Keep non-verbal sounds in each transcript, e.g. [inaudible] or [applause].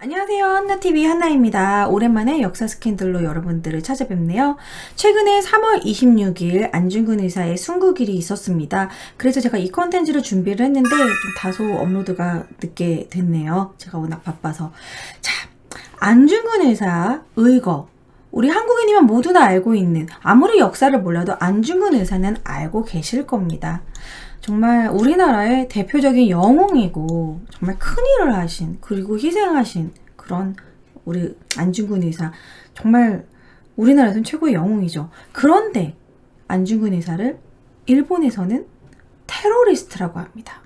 안녕하세요. 한나TV 한나입니다. 오랜만에 역사 스캔들로 여러분들을 찾아뵙네요. 최근에 3월 26일 안중근 의사의 순국일이 있었습니다. 그래서 제가 이 컨텐츠를 준비를 했는데 좀 다소 업로드가 늦게 됐네요. 제가 워낙 바빠서. 자, 안중근 의사 의거. 우리 한국인이면 모두 다 알고 있는 아무리 역사를 몰라도 안중근 의사는 알고 계실 겁니다. 정말 우리나라의 대표적인 영웅이고 정말 큰 일을 하신 그리고 희생하신 그런 우리 안중근 의사 정말 우리나라에서는 최고의 영웅이죠. 그런데 안중근 의사를 일본에서는 테러리스트라고 합니다.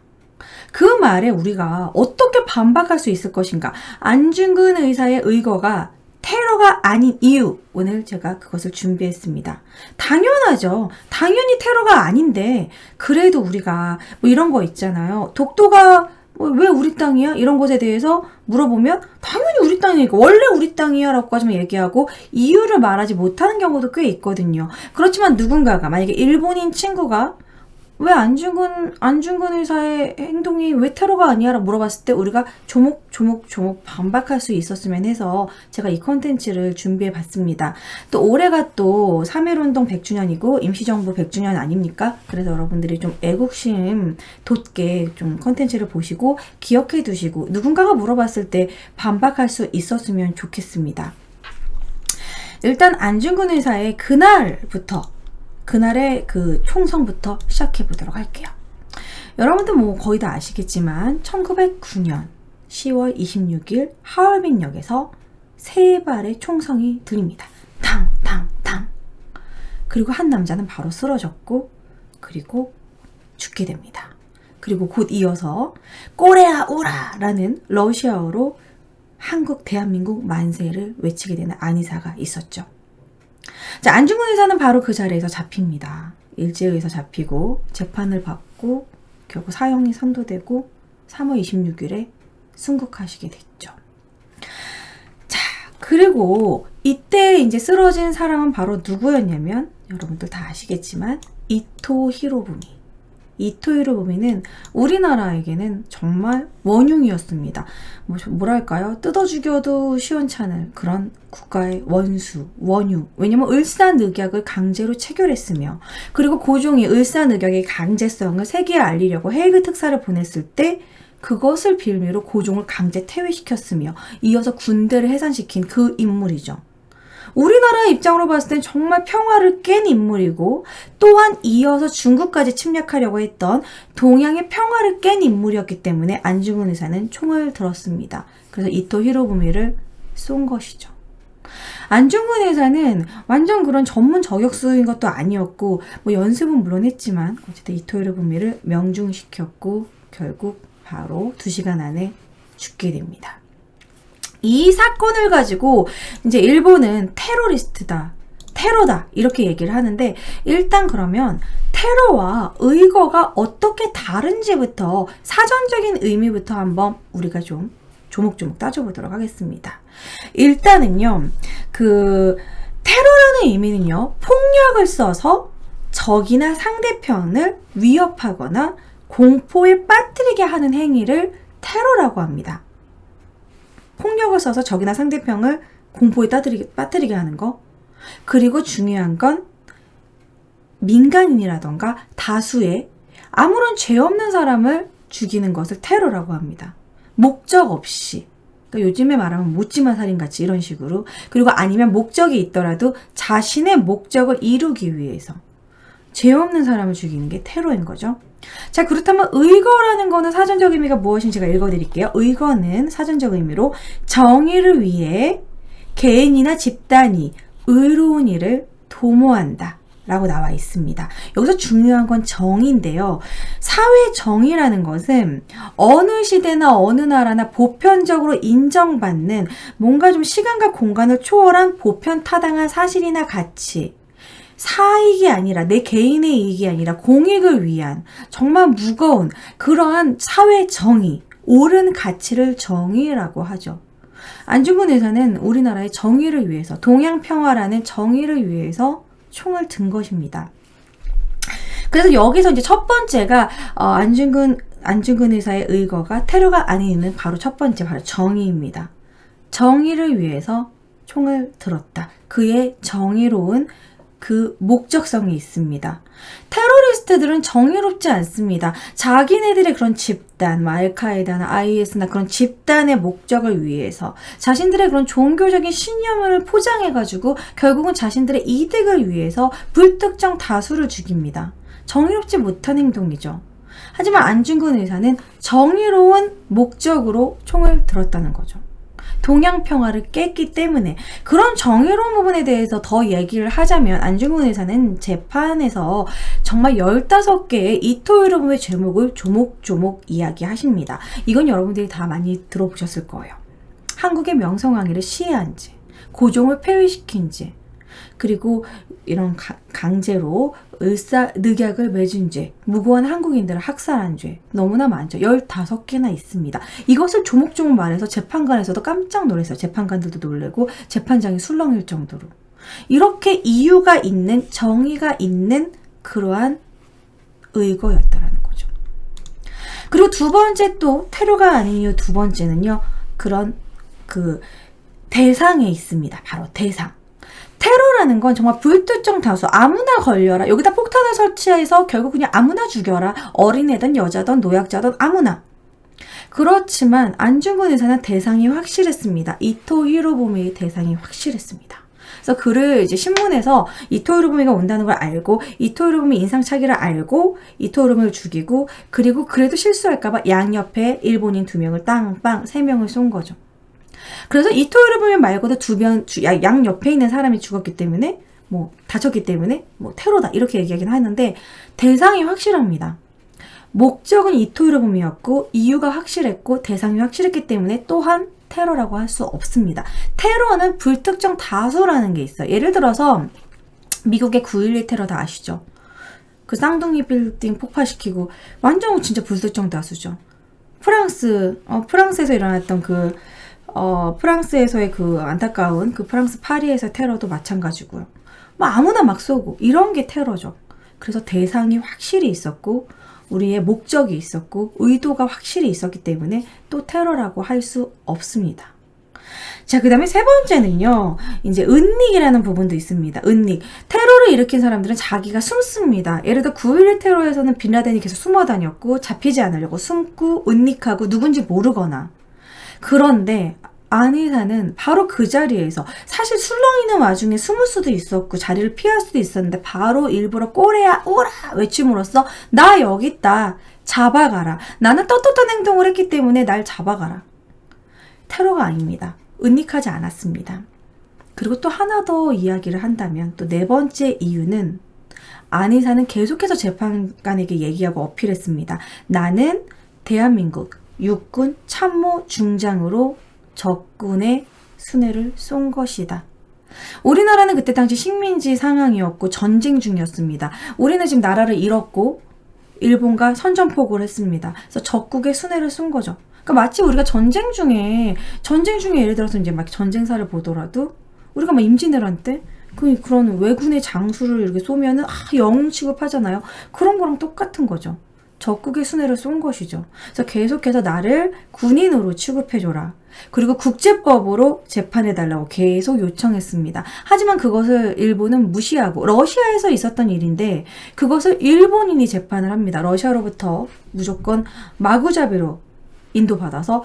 그 말에 우리가 어떻게 반박할 수 있을 것인가? 안중근 의사의 의거가 테러가 아닌 이유. 오늘 제가 그것을 준비했습니다. 당연하죠. 당연히 테러가 아닌데, 그래도 우리가 뭐 이런 거 있잖아요. 독도가 뭐왜 우리 땅이야? 이런 것에 대해서 물어보면 당연히 우리 땅이니까 원래 우리 땅이야 라고 하지만 얘기하고 이유를 말하지 못하는 경우도 꽤 있거든요. 그렇지만 누군가가 만약에 일본인 친구가 왜 안중근 안중근 의사의 행동이 왜 테러가 아니야라고 물어봤을 때 우리가 조목 조목 조목 반박할 수 있었으면 해서 제가 이 컨텐츠를 준비해 봤습니다. 또 올해가 또 3.1운동 100주년이고 임시정부 100주년 아닙니까? 그래서 여러분들이 좀 애국심 돋게 좀 컨텐츠를 보시고 기억해 두시고 누군가가 물어봤을 때 반박할 수 있었으면 좋겠습니다. 일단 안중근 의사의 그날부터 그날의 그 총성부터 시작해 보도록 할게요. 여러분들 뭐 거의 다 아시겠지만 1909년 10월 26일 하얼빈역에서 세 발의 총성이 들립니다. 탕, 탕, 탕. 그리고 한 남자는 바로 쓰러졌고, 그리고 죽게 됩니다. 그리고 곧 이어서 꼬레아 오라! 라는 러시아어로 한국, 대한민국 만세를 외치게 되는 안이사가 있었죠. 자, 안중근 의사는 바로 그 자리에서 잡힙니다. 일제의에서 잡히고 재판을 받고 결국 사형이 선도되고 3월 26일에 순국하시게 됐죠. 자, 그리고 이때 이제 쓰러진 사람은 바로 누구였냐면 여러분들 다 아시겠지만 이토 히로부미. 이토이를 보면은 우리나라에게는 정말 원흉이었습니다. 뭐, 뭐랄까요? 뜯어 죽여도 시원찮을 그런 국가의 원수, 원흉. 왜냐면 을사늑약을 강제로 체결했으며, 그리고 고종이 을사늑약의 강제성을 세계에 알리려고 헤이그 특사를 보냈을 때, 그것을 빌미로 고종을 강제 퇴위시켰으며, 이어서 군대를 해산시킨 그 인물이죠. 우리나라 입장으로 봤을 땐 정말 평화를 깬 인물이고 또한 이어서 중국까지 침략하려고 했던 동양의 평화를 깬 인물이었기 때문에 안중근 의사는 총을 들었습니다. 그래서 이토 히로부미를 쏜 것이죠. 안중근 의사는 완전 그런 전문 저격수인 것도 아니었고 뭐 연습은 물론 했지만 어쨌든 이토 히로부미를 명중시켰고 결국 바로 2시간 안에 죽게 됩니다. 이 사건을 가지고 이제 일본은 테러리스트다. 테러다. 이렇게 얘기를 하는데 일단 그러면 테러와 의거가 어떻게 다른지부터 사전적인 의미부터 한번 우리가 좀 조목조목 따져보도록 하겠습니다. 일단은요, 그, 테러라는 의미는요, 폭력을 써서 적이나 상대편을 위협하거나 공포에 빠뜨리게 하는 행위를 테러라고 합니다. 폭력을 써서 적이나 상대편을 공포에 따뜨리게, 빠뜨리게 하는 거. 그리고 중요한 건 민간인이라던가 다수의 아무런 죄 없는 사람을 죽이는 것을 테러라고 합니다. 목적 없이. 그러니까 요즘에 말하면 묻지마 살인같이 이런 식으로. 그리고 아니면 목적이 있더라도 자신의 목적을 이루기 위해서 죄 없는 사람을 죽이는 게 테러인 거죠. 자, 그렇다면 의거라는 거는 사전적 의미가 무엇인지 제가 읽어드릴게요. 의거는 사전적 의미로 정의를 위해 개인이나 집단이 의로운 일을 도모한다. 라고 나와 있습니다. 여기서 중요한 건 정의인데요. 사회 정의라는 것은 어느 시대나 어느 나라나 보편적으로 인정받는 뭔가 좀 시간과 공간을 초월한 보편 타당한 사실이나 가치, 사익이 아니라 내 개인의 이익이 아니라 공익을 위한 정말 무거운 그러한 사회 정의, 옳은 가치를 정의라고 하죠. 안중근 의사는 우리나라의 정의를 위해서 동양 평화라는 정의를 위해서 총을 든 것입니다. 그래서 여기서 이제 첫 번째가 어, 안중근 안중근 의사의 의거가 테러가 아닌 바로 첫 번째 바로 정의입니다. 정의를 위해서 총을 들었다. 그의 정의로운 그 목적성이 있습니다. 테러리스트들은 정의롭지 않습니다. 자기네들의 그런 집단, 뭐 알카에다나 IS나 그런 집단의 목적을 위해서 자신들의 그런 종교적인 신념을 포장해가지고 결국은 자신들의 이득을 위해서 불특정 다수를 죽입니다. 정의롭지 못한 행동이죠. 하지만 안중근 의사는 정의로운 목적으로 총을 들었다는 거죠. 동양 평화를 깼기 때문에 그런 정의로운 부분에 대해서 더 얘기를 하자면 안중근 의사는 재판에서 정말 15개의 이토요로움의 제목을 조목조목 이야기하십니다. 이건 여러분들이 다 많이 들어보셨을 거예요. 한국의 명성황의를 시해한 죄, 고종을 폐위시킨 죄, 그리고 이런 가- 강제로 을사 늑약을 맺은 죄, 무고한 한국인들을 학살한 죄 너무나 많죠. 15개나 있습니다. 이것을 조목조목 말해서 재판관에서도 깜짝 놀랐어요. 재판관들도 놀래고 재판장이 술렁일 정도로. 이렇게 이유가 있는 정의가 있는 그러한 의거였다라는 거죠. 그리고 두 번째 또 테러가 아닌 이유 두 번째는요. 그런 그 대상에 있습니다. 바로 대상. 테러라는 건 정말 불특정 다수 아무나 걸려라. 여기다 폭탄을 설치해서 결국 그냥 아무나 죽여라. 어린애든 여자든 노약자든 아무나. 그렇지만 안중근 의사는 대상이 확실했습니다. 이토 히로부미의 대상이 확실했습니다. 그래서 그를 이제 신문에서 이토 히로부미가 온다는 걸 알고 이토 히로부미 인상착의를 알고 이토 히로부미를 죽이고 그리고 그래도 실수할까봐 양옆에 일본인 두 명을 땅빵 세 명을 쏜 거죠 그래서 이 토요를 보면 말고도 두변 양 옆에 있는 사람이 죽었기 때문에 뭐 다쳤기 때문에 뭐 테러다 이렇게 얘기하긴 하는데 대상이 확실합니다. 목적은 이 토요로봄이었고 이유가 확실했고 대상이 확실했기 때문에 또한 테러라고 할 수 없습니다. 테러는 불특정 다수라는 게 있어요. 예를 들어서 미국의 9.11 테러 다 아시죠? 그 쌍둥이 빌딩 폭파시키고 완전 진짜 불특정 다수죠. 프랑스 어, 프랑스에서 일어났던 그 어, 프랑스에서의 그 안타까운 그 프랑스 파리에서 테러도 마찬가지고요. 뭐 아무나 막 쏘고 이런 게 테러죠. 그래서 대상이 확실히 있었고 우리의 목적이 있었고 의도가 확실히 있었기 때문에 또 테러라고 할 수 없습니다. 자, 그 다음에 세 번째는요, 이제 은닉이라는 부분도 있습니다. 은닉. 테러를 일으킨 사람들은 자기가 숨습니다. 예를 들어 9.11 테러에서는 빈라덴이 계속 숨어 다녔고, 잡히지 않으려고 숨고, 은닉하고, 누군지 모르거나. 그런데 안의사는 바로 그 자리에서 사실 술렁이는 와중에 숨을 수도 있었고 자리를 피할 수도 있었는데 바로 일부러 꼬레야 오라 외침으로써 나 여기 있다. 잡아가라. 나는 떳떳한 행동을 했기 때문에 날 잡아가라. 테러가 아닙니다. 은닉하지 않았습니다. 그리고 또 하나 더 이야기를 한다면 또 네 번째 이유는 안의사는 계속해서 재판관에게 얘기하고 어필했습니다. 나는 대한민국 육군 참모 중장으로 적군의 순회를 쏜 것이다. 우리나라는 그때 당시 식민지 상황이었고 전쟁 중이었습니다. 우리는 지금 나라를 잃었고 일본과 선전포고를 했습니다. 그래서 적국의 순회를 쏜 거죠. 그러니까 마치 우리가 전쟁 중에 전쟁 중에 예를 들어서 이제 막 전쟁사를 보더라도 우리가 막 임진왜란 때 그, 그런 왜군의 장수를 이렇게 쏘면은 아 영웅 취급하잖아요. 그런 거랑 똑같은 거죠. 적국의 순회를 쏜 것이죠. 그래서 계속해서 나를 군인으로 취급해줘라. 그리고 국제법으로 재판해달라고 계속 요청했습니다. 하지만 그것을 일본은 무시하고 러시아에서 있었던 일인데 그것을 일본인이 재판을 합니다. 러시아로부터 무조건 마구잡이로 인도받아서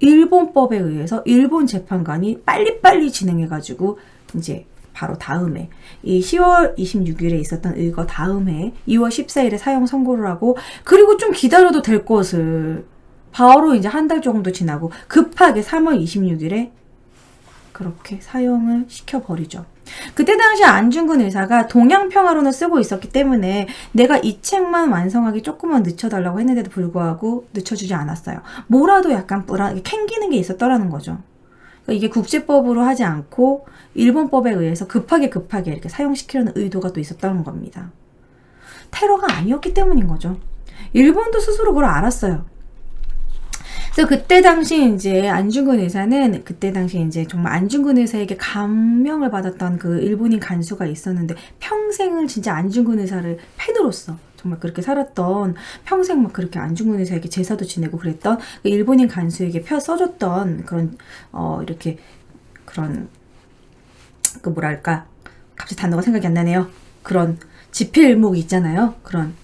일본법에 의해서 일본 재판관이 빨리빨리 진행해가지고 이제 바로 다음에 이 10월 26일에 있었던 의거 다음에 2월 14일에 사형 선고를 하고 그리고 좀 기다려도 될 것을 바로 이제 한 달 정도 지나고 급하게 3월 26일에 그렇게 사형을 시켜버리죠. 그때 당시 안중근 의사가 동양평화론을 쓰고 있었기 때문에 내가 이 책만 완성하기 조금만 늦춰달라고 했는데도 불구하고 늦춰주지 않았어요. 뭐라도 약간 뿌라, 캥기는 게 있었더라는 거죠. 그러니까 이게 국제법으로 하지 않고 일본법에 의해서 급하게 급하게 이렇게 사용시키려는 의도가 또 있었다는 겁니다. 테러가 아니었기 때문인 거죠. 일본도 스스로 그걸 알았어요. 그래서 그때 당시 이제 안중근 의사는 그때 당시 이제 정말 안중근 의사에게 감명을 받았던 그 일본인 간수가 있었는데 평생을 진짜 안중근 의사를 팬으로서 정말 그렇게 살았던 평생 막 그렇게 안중근 의사에게 제사도 지내고 그랬던 그 일본인 간수에게 펴 써줬던 그런 어 이렇게 그런 그 뭐랄까 갑자기 단어가 생각이 안 나네요. 그런 지필일목이 있잖아요. 그런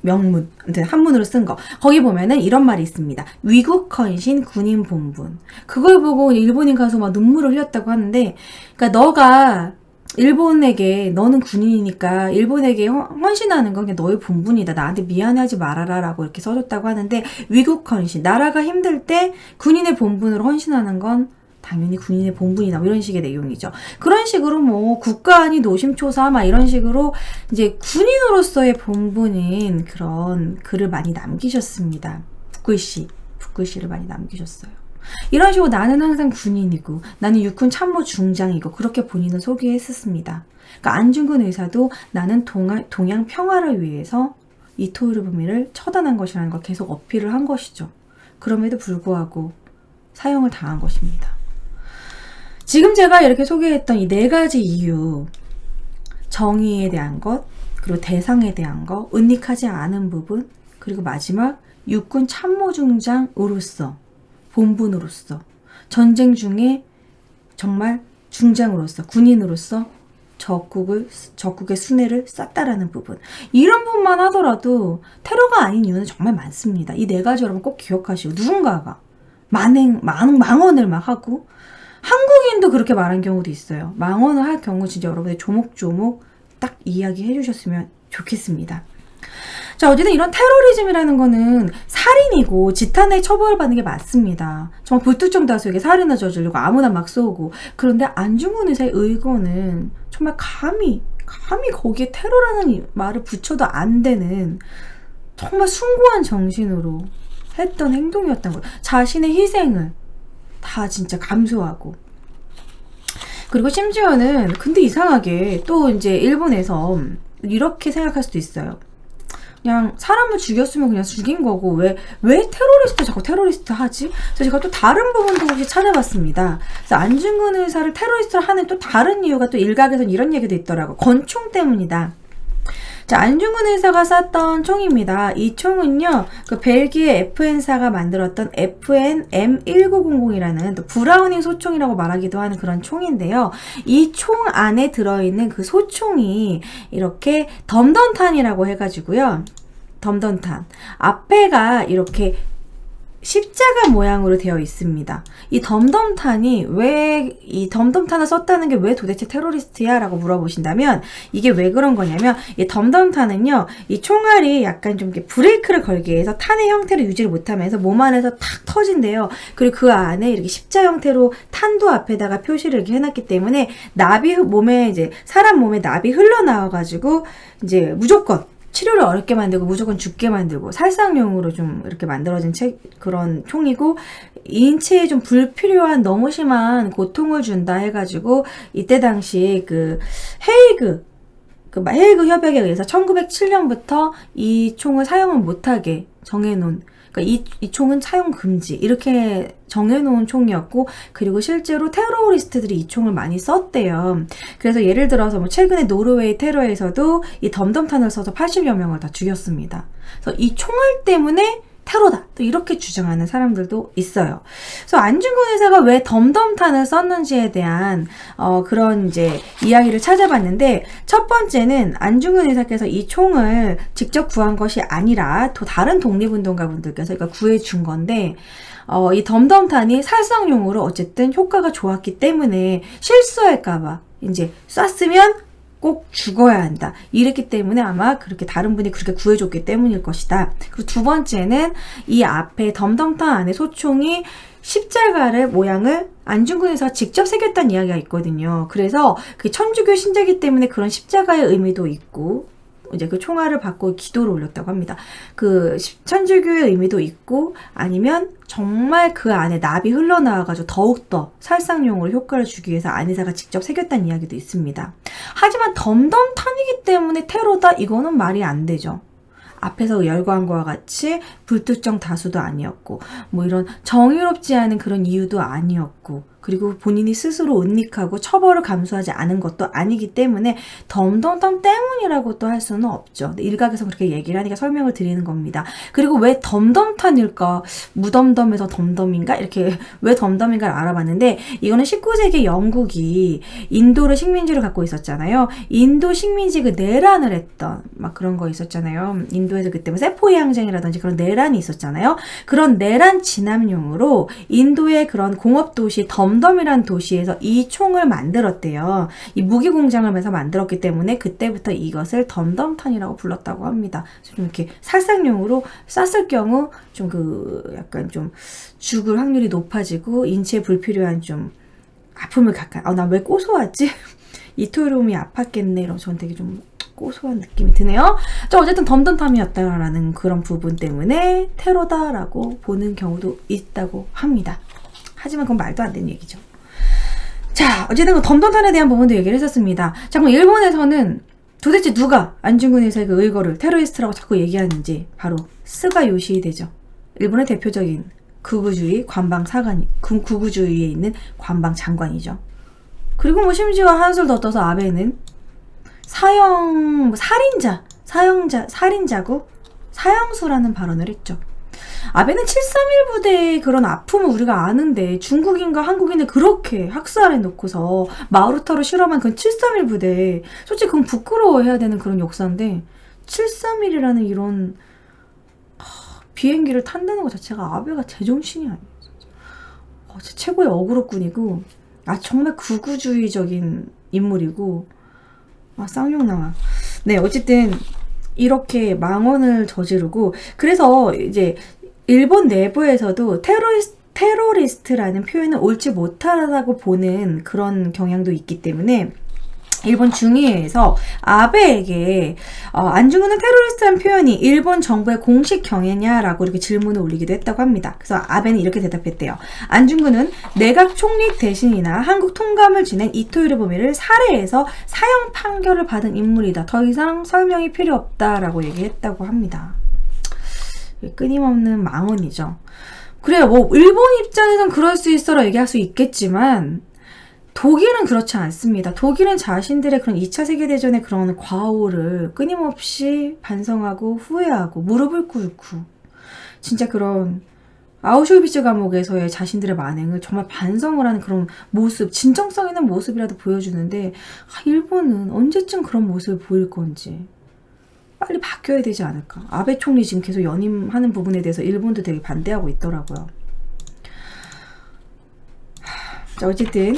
명문, 아무튼 한문으로 쓴 거. 거기 보면은 이런 말이 있습니다. 위국 헌신 군인 본분. 그걸 보고 일본인 가서 막 눈물을 흘렸다고 하는데, 그러니까 너가 일본에게 너는 군인이니까 일본에게 헌- 헌신하는 건 너의 본분이다. 나한테 미안해하지 말아라라고 이렇게 써줬다고 하는데 위국 헌신. 나라가 힘들 때 군인의 본분으로 헌신하는 건 당연히 군인의 본분이다. 뭐 이런 식의 내용이죠. 그런 식으로 뭐 국가안이 노심초사 막 이런 식으로 이제 군인으로서의 본분인 그런 글을 많이 남기셨습니다. 북글씨, 북글씨를 많이 남기셨어요. 이런 식으로 나는 항상 군인이고 나는 육군 참모 중장이고 그렇게 본인은 소개했었습니다. 그러니까 안중근 의사도 나는 동아, 동양 평화를 위해서 이 토요르부미를 처단한 것이라는 걸 계속 어필을 한 것이죠. 그럼에도 불구하고 사형을 당한 것입니다. 지금 제가 이렇게 소개했던 이 네 가지 이유, 정의에 대한 것, 그리고 대상에 대한 것, 은닉하지 않은 부분, 그리고 마지막 육군 참모중장으로서, 본분으로서, 전쟁 중에 정말 중장으로서, 군인으로서 적국을, 적국의 순회를 쌌다라는 부분. 이런 부분만 하더라도 테러가 아닌 이유는 정말 많습니다. 이 네 가지 여러분 꼭 기억하시고, 누군가가 만행, 망, 망언을 막 하고, 한국인도 그렇게 말한 경우도 있어요. 망언을 할 경우 진짜 여러분들 조목조목 딱 이야기해 주셨으면 좋겠습니다. 자, 어쨌든 이런 테러리즘이라는 거는 살인이고 지탄에 처벌받는 게 맞습니다. 정말 불특정 다수에게 살인을 저지르고 아무나 막 쏘고. 그런데 안중근 의사의 의거는 정말 감히, 감히 거기에 테러라는 이- 말을 붙여도 안 되는 정말 숭고한 정신으로 했던 행동이었던 거예요. 자신의 희생을 다 진짜 감수하고. 그리고 심지어는 근데 이상하게 또 이제 일본에서 이렇게 생각할 수도 있어요. 그냥 사람을 죽였으면 그냥 죽인 거고 왜 왜 테러리스트 자꾸 테러리스트 하지? 그래서 제가 또 다른 부분도 혹시 찾아봤습니다. 그래서 안중근 의사를 테러리스트로 하는 또 다른 이유가 또 일각에서는 이런 얘기도 있더라고. 권총 때문이다. 자, 안중근 의사가 쐈던 총입니다. 이 총은요, 그 벨기에 FN사가 만들었던 FN M1900이라는 또 브라우닝 소총이라고 말하기도 하는 그런 총인데요. 이 총 안에 들어있는 그 소총이 이렇게 덤덤탄이라고 해가지고요. 덤덤탄. 앞에가 이렇게 십자가 모양으로 되어 있습니다. 이 덤덤탄이 왜 이 덤덤탄을 썼다는 게 왜 도대체 테러리스트야? 라고 물어보신다면 이게 왜 그런 거냐면 이 덤덤탄은요 이 총알이 약간 좀 이렇게 브레이크를 걸기 위해서 탄의 형태를 유지를 못하면서 몸 안에서 탁 터진대요. 그리고 그 안에 이렇게 십자 형태로 탄도 앞에다가 표시를 이렇게 해놨기 때문에 나비 몸에 이제 사람 몸에 나비 흘러나와가지고 이제 무조건 치료를 어렵게 만들고 무조건 죽게 만들고 살상용으로 좀 이렇게 만들어진 책 그런 총이고 인체에 좀 불필요한 너무 심한 고통을 준다 해가지고 이때 당시 그 헤이그 그 헤이그 협약에 의해서 1907년부터 이 총을 사용을 못하게 정해놓은 그러니까 이, 이 총은 사용 금지 이렇게 정해놓은 총이었고 그리고 실제로 테러리스트들이 이 총을 많이 썼대요. 그래서 예를 들어서 뭐 최근에 노르웨이 테러에서도 이 덤덤탄을 써서 80여 명을 다 죽였습니다. 그래서 이 총알 때문에 테러다. 또 이렇게 주장하는 사람들도 있어요. 그래서 안중근 의사가 왜 덤덤탄을 썼는지에 대한 어, 그런 이제 이야기를 찾아봤는데 첫 번째는 안중근 의사께서 이 총을 직접 구한 것이 아니라 또 다른 독립운동가 분들께서 그러니까 구해준 건데 어, 이 덤덤탄이 살상용으로 어쨌든 효과가 좋았기 때문에 실수할까봐 이제 쐈으면 꼭 죽어야 한다. 이랬기 때문에 아마 그렇게 다른 분이 그렇게 구해줬기 때문일 것이다. 그리고 두 번째는 이 앞에 덤덤탄 안에 소총이 십자가를 모양을 안중근에서 직접 새겼다는 이야기가 있거든요. 그래서 그 천주교 신자기 때문에 그런 십자가의 의미도 있고 이제 그 총알을 받고 기도를 올렸다고 합니다. 그 십- 천주교의 의미도 있고 아니면 정말 그 안에 납이 흘러나와가지고 더욱더 살상용으로 효과를 주기 위해서 안의사가 직접 새겼다는 이야기도 있습니다. 하지만 덤덤탄이기 때문에 테러다 이거는 말이 안 되죠. 앞에서 열거한 거와 같이 불특정 다수도 아니었고 뭐 이런 정의롭지 않은 그런 이유도 아니었고 그리고 본인이 스스로 은닉하고 처벌을 감수하지 않은 것도 아니기 때문에 덤덤덤 때문이라고 또 할 수는 없죠. 일각에서 그렇게 얘기를 하니까 설명을 드리는 겁니다. 그리고 왜 덤덤탄일까? 무덤덤에서 덤덤인가? 이렇게 왜 덤덤인가를 알아봤는데 이거는 19세기 영국이 인도를 식민지로 갖고 있었잖아요. 인도 식민지 그 내란을 했던 막 그런 거 있었잖아요. 인도에서 그때 뭐 세포의 항쟁이라든지 그런 내란이 있었잖아요. 그런 내란 진압용으로 인도의 그런 공업 도시 덤 덤이라는 도시에서 이 총을 만들었대요. 이 무기 공장을 해서 만들었기 때문에 그때부터 이것을 덤덤탄이라고 불렀다고 합니다. 좀 이렇게 살상용으로 쐈을 경우 좀 그 약간 좀 죽을 확률이 높아지고 인체에 불필요한 좀 아픔을 가까이. 아, 나왜 고소하지? [laughs] 이토롬이 아팠겠네. 이러면 저는 되게 좀 고소한 느낌이 드네요. 저 어쨌든 덤덤탐이었다라는 그런 부분 때문에 테러다라고 보는 경우도 있다고 합니다. 하지만 그건 말도 안 되는 얘기죠. 자, 어쨌든 그 덤덤탄에 대한 부분도 얘기를 했었습니다. 자, 그럼 일본에서는 도대체 누가 안중근 의사의 그 의거를 테러리스트라고 자꾸 얘기하는지 바로 스가 요시히데죠. 일본의 대표적인 극우주의 관방 사관이 구- 극우주의에 있는 관방 장관이죠. 그리고 뭐 심지어 한술 더 떠서 아베는 사형 뭐 살인자 사형자 살인자고 사형수라는 발언을 했죠. 아베는 731 부대의 그런 아픔을 우리가 아는데 중국인과 한국인을 그렇게 학살해 놓고서 마루타로 실험한 그 731 부대 솔직히 그건 부끄러워해야 되는 그런 역사인데 731이라는 이런 하, 비행기를 탄다는 것 자체가 아베가 제정신이 아니에요. 어, 최고의 어그로꾼이고 아 정말 극우주의적인 인물이고 아 쌍욕 나와. 네 어쨌든 이렇게 망언을 저지르고 그래서 이제 일본 내부에서도 테러리스, 테러리스트라는 표현은 옳지 못하다고 보는 그런 경향도 있기 때문에 일본 중의회에서 아베에게 어, 안중근은 테러리스트라는 표현이 일본 정부의 공식 경애냐라고 이렇게 질문을 올리기도 했다고 합니다. 그래서 아베는 이렇게 대답했대요. 안중근은 내각 총리 대신이나 한국 통감을 지낸 이토 히로부미를 살해해서 사형 판결을 받은 인물이다. 더 이상 설명이 필요 없다라고 얘기했다고 합니다. 끊임없는 망언이죠. 그래요. 뭐 일본 입장에선 그럴 수 있어라 얘기할 수 있겠지만 독일은 그렇지 않습니다. 독일은 자신들의 그런 2차 세계대전의 그런 과오를 끊임없이 반성하고 후회하고 무릎을 꿇고 진짜 그런 아우슈비츠 감옥에서의 자신들의 만행을 정말 반성을 하는 그런 모습, 진정성 있는 모습이라도 보여주는데 아, 일본은 언제쯤 그런 모습을 보일 건지 빨리 바뀌어야 되지 않을까. 아베 총리 지금 계속 연임하는 부분에 대해서 일본도 되게 반대하고 있더라고요. 하, 자, 어쨌든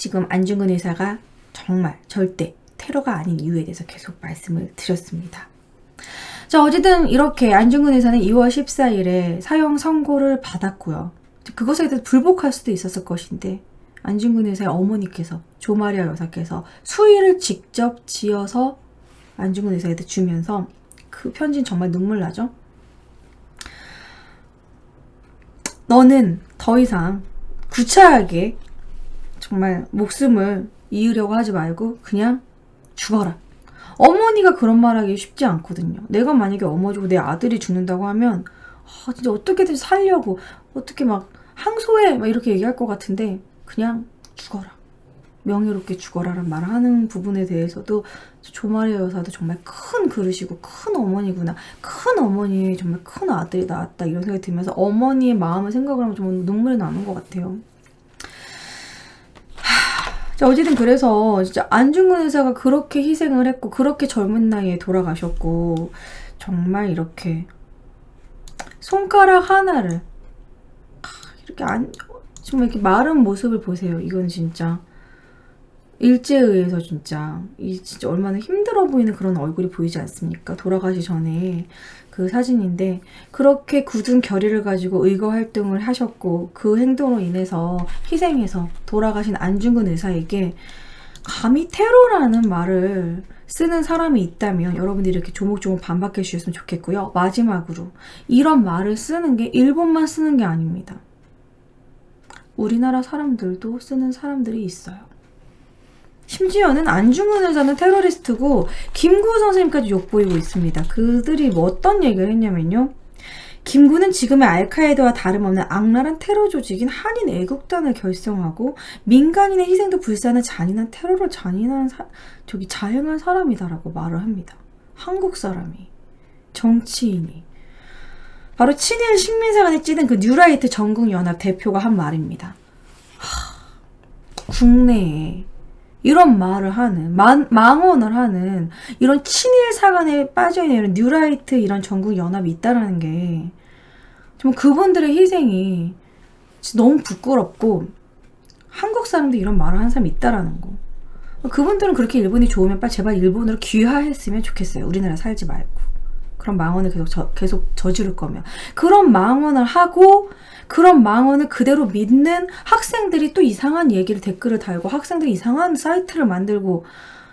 지금 안중근 의사가 정말 절대 테러가 아닌 이유에 대해서 계속 말씀을 드렸습니다. 자, 어쨌든 이렇게 안중근 의사는 2월 14일에 사형 선고를 받았고요. 그것에 대해서 불복할 수도 있었을 것인데 안중근 의사의 어머니께서 조마리아 여사께서 수의를 직접 지어서 안중근 의사한테 주면서 그 편지는 정말 눈물 나죠? 너는 더 이상 구차하게 정말 목숨을 이으려고 하지 말고 그냥 죽어라. 어머니가 그런 말 하기 쉽지 않거든요. 내가 만약에 어머니고 내 아들이 죽는다고 하면 아, 진짜 어떻게든 살려고 어떻게 막 항소해 막 이렇게 얘기할 것 같은데 그냥 죽어라. 명예롭게 죽어라라는 말을 하는 부분에 대해서도 조마리아 여사도 정말 큰 그릇이고 큰 어머니구나 큰 어머니의 정말 큰 아들이 나왔다 이런 생각이 들면서 어머니의 마음을 생각을 하면 좀 눈물이 나는 것 같아요. 하, 자 어쨌든 그래서 진짜 안중근 의사가 그렇게 희생을 했고 그렇게 젊은 나이에 돌아가셨고 정말 이렇게 손가락 하나를 하, 이렇게 안 정말 이렇게 마른 모습을 보세요. 이건 진짜 일제에 의해서 진짜 이 진짜 얼마나 힘들어 보이는 그런 얼굴이 보이지 않습니까? 돌아가시 전에 그 사진인데 그렇게 굳은 결의를 가지고 의거 활동을 하셨고 그 행동으로 인해서 희생해서 돌아가신 안중근 의사에게 감히 테러라는 말을 쓰는 사람이 있다면 여러분들이 이렇게 조목조목 반박해 주셨으면 좋겠고요. 마지막으로 이런 말을 쓰는 게 일본만 쓰는 게 아닙니다. 우리나라 사람들도 쓰는 사람들이 있어요. 심지어는 안중근 의사는 테러리스트고 김구 선생님까지 욕보이고 있습니다. 그들이 뭐 어떤 얘기를 했냐면요. 김구는 지금의 알카에다와 다름없는 악랄한 테러 조직인 한인 애국단을 결성하고 민간인의 희생도 불사는 잔인한 테러를 잔인한 사- 저기 자행한 사람이다라고 말을 합니다. 한국 사람이 정치인이 바로 친일 식민사관에 찌든 그 뉴라이트 전국연합 대표가 한 말입니다. 하, 국내에 이런 말을 하는 망, 망언을 하는 이런 친일 사관에 빠져있는 이런 뉴라이트 이런 전국 연합이 있다라는 게 정말 그분들의 희생이 너무 부끄럽고 한국 사람도 이런 말을 하는 사람이 있다라는 거. 그분들은 그렇게 일본이 좋으면 빨리 제발 일본으로 귀화했으면 좋겠어요. 우리나라 살지 말고. 그런 망언을 계속 저, 계속 저지를 거면 그런 망언을 하고 그런 망언을 그대로 믿는 학생들이 또 이상한 얘기를 댓글을 달고 학생들이 이상한 사이트를 만들고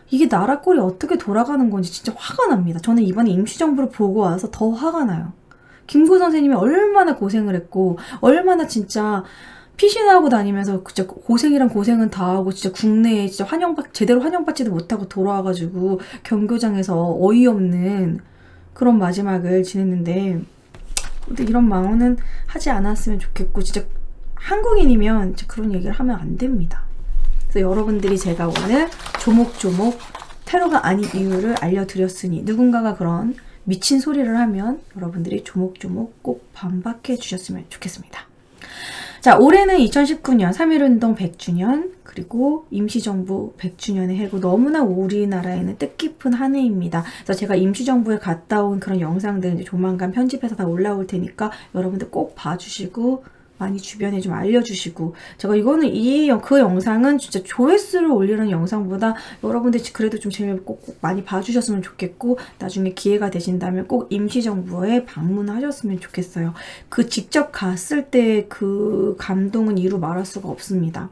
이게 나라 꼴이 어떻게 돌아가는 건지 진짜 화가 납니다. 저는 이번에 임시정부를 보고 와서 더 화가 나요. 김구 선생님이 얼마나 고생을 했고 얼마나 진짜 피신하고 다니면서 진짜 고생이란 고생은 다 하고 진짜 국내에 진짜 환영받 제대로 환영받지도 못하고 돌아와가지고 경교장에서 어이없는 그런 마지막을 지냈는데 근데 이런 망언은 하지 않았으면 좋겠고 진짜 한국인이면 진짜 그런 얘기를 하면 안 됩니다. 그래서 여러분들이 제가 오늘 조목조목 테러가 아닌 이유를 알려드렸으니 누군가가 그런 미친 소리를 하면 여러분들이 조목조목 꼭 반박해 주셨으면 좋겠습니다. 자, 올해는 2019년 3.1운동 100주년, 그리고 임시정부 100주년의 해고 너무나 우리나라에는 뜻깊은 한 해입니다. 그래서 제가 임시정부에 갔다 온 그런 영상들 조만간 편집해서 다 올라올 테니까 여러분들 꼭 봐주시고, 많이 주변에 좀 알려주시고, 제가 이거는 이, 영- 그 영상은 진짜 조회수를 올리는 영상보다 여러분들 그래도 좀 재미있고 꼭 많이 봐주셨으면 좋겠고, 나중에 기회가 되신다면 꼭 임시정부에 방문하셨으면 좋겠어요. 그 직접 갔을 때 그 감동은 이루 말할 수가 없습니다.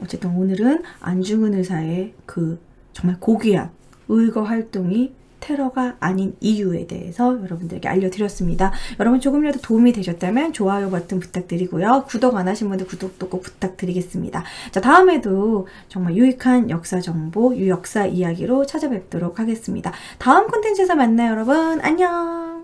어쨌든 오늘은 안중근 의사의 그 정말 고귀한 의거 활동이 테러가 아닌 이유에 대해서 여러분들에게 알려드렸습니다. 여러분 조금이라도 도움이 되셨다면 좋아요 버튼 부탁드리고요. 구독 안 하신 분들 구독도 꼭 부탁드리겠습니다. 자, 다음에도 정말 유익한 역사 정보, 유역사 이야기로 찾아뵙도록 하겠습니다. 다음 콘텐츠에서 만나요, 여러분. 안녕!